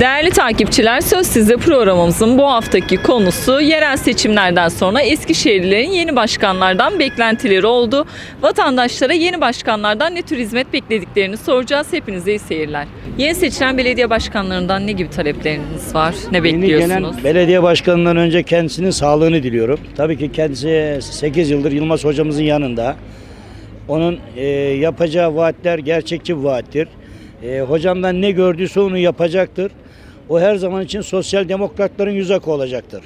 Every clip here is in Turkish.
Değerli takipçiler Söz Sizde programımızın bu haftaki konusu yerel seçimlerden sonra Eskişehirlilerin yeni başkanlardan beklentileri oldu. Vatandaşlara yeni başkanlardan ne tür hizmet beklediklerini soracağız. Hepinize iyi seyirler. Yeni seçilen belediye başkanlarından ne gibi talepleriniz var? Ne Yeni bekliyorsunuz? gelen belediye başkanından önce kendisinin sağlığını diliyorum. Tabii ki kendisi 8 yıldır Yılmaz hocamızın yanında. Onun e, yapacağı vaatler gerçekçi bir vaattir. E, hocamdan ne gördüyse onu yapacaktır. O her zaman için sosyal demokratların yüz akı olacaktır.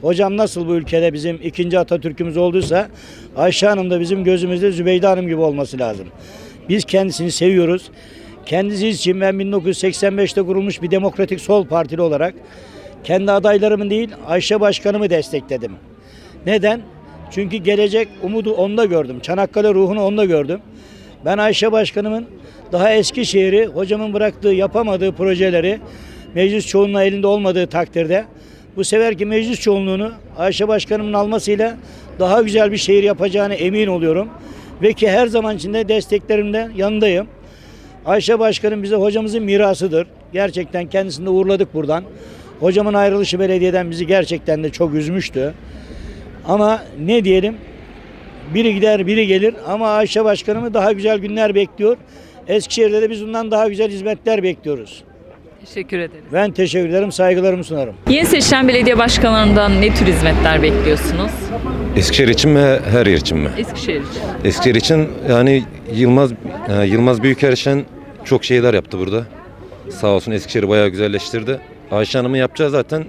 Hocam nasıl bu ülkede bizim ikinci Atatürk'ümüz olduysa Ayşe Hanım da bizim gözümüzde Zübeyde Hanım gibi olması lazım. Biz kendisini seviyoruz. Kendisi için ben 1985'te kurulmuş bir demokratik sol partili olarak kendi adaylarımı değil Ayşe Başkanımı destekledim. Neden? Çünkü gelecek umudu onda gördüm. Çanakkale ruhunu onda gördüm. Ben Ayşe Başkanımın daha eski şehri hocamın bıraktığı yapamadığı projeleri meclis çoğunluğu elinde olmadığı takdirde bu seferki meclis çoğunluğunu Ayşe Başkanımın almasıyla daha güzel bir şehir yapacağına emin oluyorum. Ve ki her zaman içinde desteklerimde yanındayım. Ayşe Başkanım bize hocamızın mirasıdır. Gerçekten kendisini de uğurladık buradan. Hocamın ayrılışı belediyeden bizi gerçekten de çok üzmüştü. Ama ne diyelim? Biri gider biri gelir ama Ayşe Başkanımı daha güzel günler bekliyor. Eskişehir'de de biz bundan daha güzel hizmetler bekliyoruz. Teşekkür ederiz. Ben teşekkür ederim, saygılarımı sunarım. Yeni seçilen belediye başkanlarından ne tür hizmetler bekliyorsunuz? Eskişehir için mi her yer için mi? Eskişehir için. Eskişehir için yani Yılmaz e, Yılmaz Büyükerşen çok şeyler yaptı burada. Sağ olsun Eskişehir'i bayağı güzelleştirdi. Ayşe Hanım'ın yapacağı zaten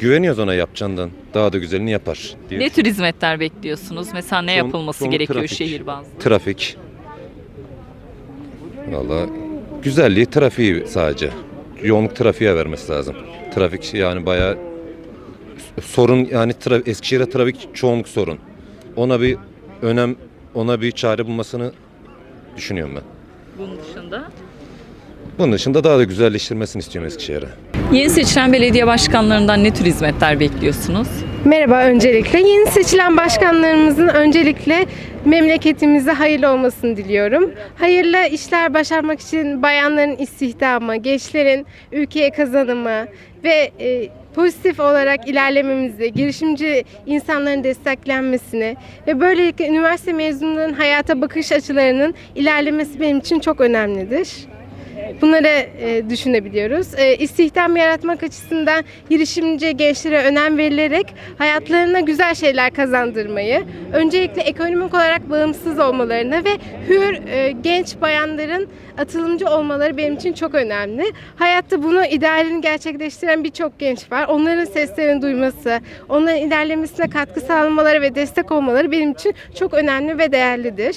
güveniyoruz ona yapacağından. Daha da güzelini yapar diye. Ne tür hizmetler bekliyorsunuz? Mesela ne Son- yapılması son gerekiyor trafik. şehir bazlı? Trafik. Valla güzelliği trafiği sadece. Yoğunluk trafiğe vermesi lazım. Trafik yani bayağı sorun yani tra- Eskişehir'e trafik çoğunluk sorun. Ona bir önem ona bir çare bulmasını düşünüyorum ben. Bunun dışında? Bunun dışında daha da güzelleştirmesini istiyorum Eskişehir'e. Yeni seçilen belediye başkanlarından ne tür hizmetler bekliyorsunuz? Merhaba öncelikle. Yeni seçilen başkanlarımızın öncelikle memleketimize hayırlı olmasını diliyorum. Hayırlı işler başarmak için bayanların istihdamı, gençlerin ülkeye kazanımı ve e, pozitif olarak ilerlememizi, girişimci insanların desteklenmesini ve böylelikle üniversite mezunlarının hayata bakış açılarının ilerlemesi benim için çok önemlidir. Bunları e, düşünebiliyoruz. E, istihdam yaratmak açısından girişimci gençlere önem verilerek hayatlarına güzel şeyler kazandırmayı, öncelikle ekonomik olarak bağımsız olmalarını ve hür e, genç bayanların atılımcı olmaları benim için çok önemli. Hayatta bunu idealini gerçekleştiren birçok genç var. Onların seslerini duyması, onların ilerlemesine katkı sağlamaları ve destek olmaları benim için çok önemli ve değerlidir.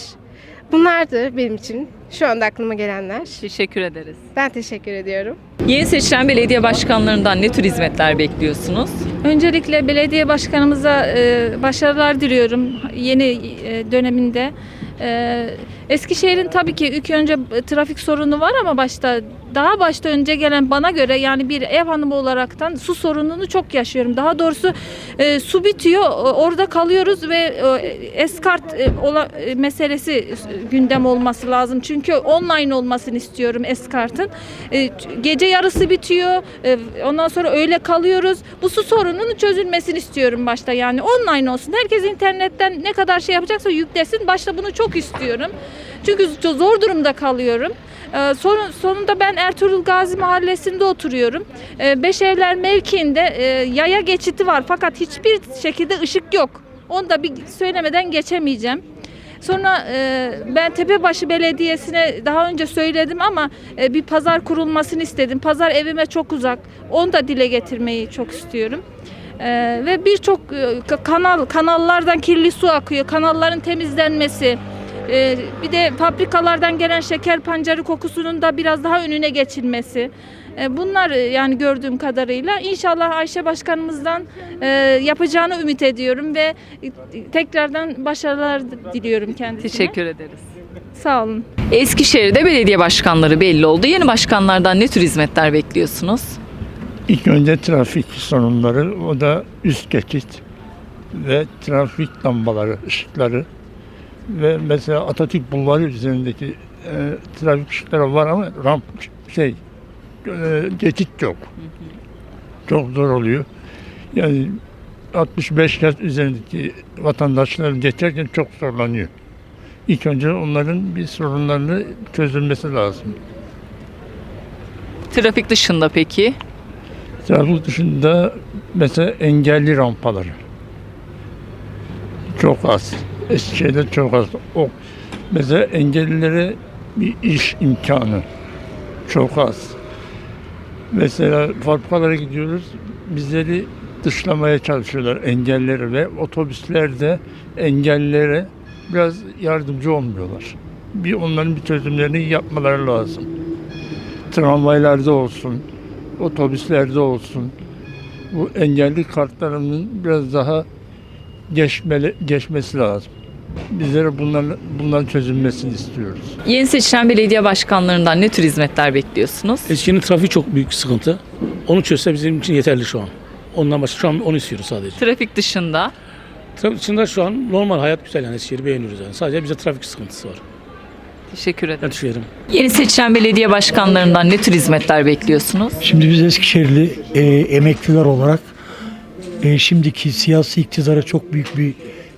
Bunlardır benim için şu anda aklıma gelenler. Teşekkür ederiz. Ben teşekkür ediyorum. Yeni seçilen belediye başkanlarından ne tür hizmetler bekliyorsunuz? Öncelikle belediye başkanımıza e, başarılar diliyorum yeni e, döneminde. E, Eskişehir'in tabii ki ilk önce trafik sorunu var ama başta daha başta önce gelen bana göre yani bir ev hanımı olaraktan su sorununu çok yaşıyorum. Daha doğrusu e, su bitiyor orada kalıyoruz ve e, eskart e, ola, e, meselesi gündem olması lazım. Çünkü online olmasını istiyorum eskartın. E, gece yarısı bitiyor. e, ondan sonra öyle kalıyoruz. Bu su sorununun çözülmesini istiyorum başta. Yani online olsun. Herkes internetten ne kadar şey yapacaksa yüklesin. Başta bunu çok istiyorum. Çünkü zor durumda kalıyorum. Ee, Son, sonunda ben Ertuğrul Gazi Mahallesi'nde oturuyorum. Ee, Beşevler mevkiinde e, yaya geçiti var fakat hiçbir şekilde ışık yok. Onu da bir söylemeden geçemeyeceğim. Sonra e, ben Tepebaşı Belediyesi'ne daha önce söyledim ama e, bir pazar kurulmasını istedim. Pazar evime çok uzak. Onu da dile getirmeyi çok istiyorum. E, ve birçok e, ka- kanal kanallardan kirli su akıyor. Kanalların temizlenmesi. E, bir de fabrikalardan gelen şeker pancarı kokusunun da biraz daha önüne geçilmesi. E, Bunlar e, yani gördüğüm kadarıyla inşallah Ayşe Başkanımızdan e, yapacağını ümit ediyorum ve e, tekrardan başarılar diliyorum kendisine. Teşekkür ederiz. Sağ olun. Eskişehir'de belediye başkanları belli oldu. Yeni başkanlardan ne tür hizmetler bekliyorsunuz? İlk önce trafik sorunları, o da üst geçit ve trafik lambaları, ışıkları ve mesela Atatürk Bulvarı üzerindeki e, trafik ışıkları var ama ramp şey e, geçit yok. Çok zor oluyor. Yani 65 yaş üzerindeki vatandaşlar geçerken çok zorlanıyor. İlk önce onların bir sorunlarını çözülmesi lazım. Trafik dışında peki? Trafik dışında mesela engelli rampaları. Çok az. Eskişehir'de çok az. O, mesela engellilere bir iş imkanı çok az. Mesela fabrikalara gidiyoruz, bizleri dışlamaya çalışıyorlar engellileri ve otobüslerde engellilere biraz yardımcı olmuyorlar. Bir onların bir çözümlerini yapmaları lazım. Tramvaylarda olsun, otobüslerde olsun bu engelli kartlarının biraz daha geçmeli, geçmesi lazım. Bizlere bunların, bunların çözülmesini istiyoruz. Yeni seçilen belediye başkanlarından ne tür hizmetler bekliyorsunuz? Eskişehir'in trafiği çok büyük sıkıntı. Onu çözse bizim için yeterli şu an. Ondan başka şu an onu istiyoruz sadece. Trafik dışında Trafik içinde şu an normal hayat güzel yani Eskişehir'i beğeniyoruz yani. Sadece bize trafik sıkıntısı var. teşekkür Ben ederim. teşekkür ederim. Yeni seçilen belediye başkanlarından ne tür hizmetler bekliyorsunuz? Şimdi biz Eskişehirli e, emekliler olarak e, şimdiki siyasi iktidara çok büyük bir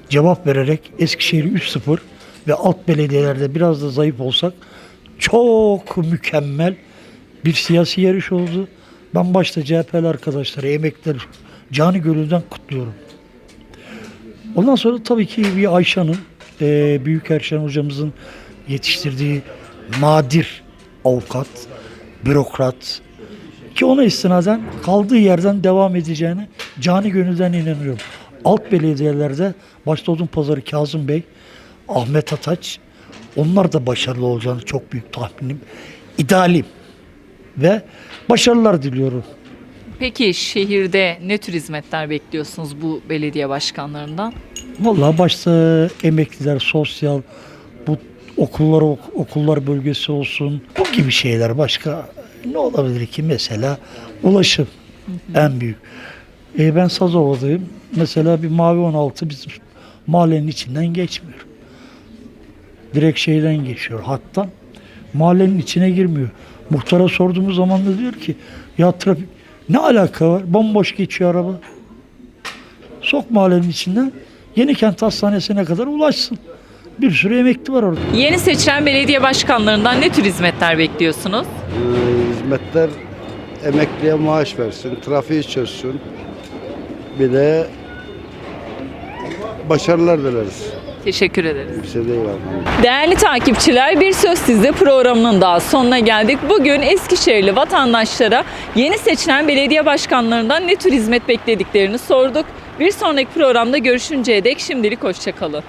cevap vererek Eskişehir'i 3-0 ve alt belediyelerde biraz da zayıf olsak çok mükemmel bir siyasi yarış oldu. Ben başta CHP'li arkadaşları, emekliler canı gönülden kutluyorum. Ondan sonra tabii ki bir Ayşe'nin, e, Büyük Erşen hocamızın yetiştirdiği nadir avukat, bürokrat, ki ona istinaden kaldığı yerden devam edeceğine cani gönülden inanıyorum. Alt belediyelerde başta Odunpazarı Kazım Bey, Ahmet Ataç onlar da başarılı olacağını çok büyük tahminim. İdealim ve başarılar diliyorum. Peki şehirde ne tür hizmetler bekliyorsunuz bu belediye başkanlarından? Vallahi başta emekliler, sosyal, bu okullar ok- okullar bölgesi olsun. Bu gibi şeyler başka ne olabilir ki mesela ulaşım en büyük. E, ben Sazova'dayım. Mesela bir mavi 16 bizim mahallenin içinden geçmiyor. Direkt şeyden geçiyor hattan. Mahallenin içine girmiyor. Muhtara sorduğumuz zaman da diyor ki ya trafik ne alaka var? Bomboş geçiyor araba. Sok mahallenin içinden Yenikent Hastanesi'ne kadar ulaşsın. Bir sürü emekli var orada. Yeni seçilen belediye başkanlarından ne tür hizmetler bekliyorsunuz? Ee, hizmetler emekliye maaş versin, trafiği çözsün. Bir de başarılar dileriz. Teşekkür ederiz. Bir şey değil. Değerli takipçiler bir söz sizde programının daha sonuna geldik. Bugün Eskişehirli vatandaşlara yeni seçilen belediye başkanlarından ne tür hizmet beklediklerini sorduk. Bir sonraki programda görüşünceye dek şimdilik hoşçakalın.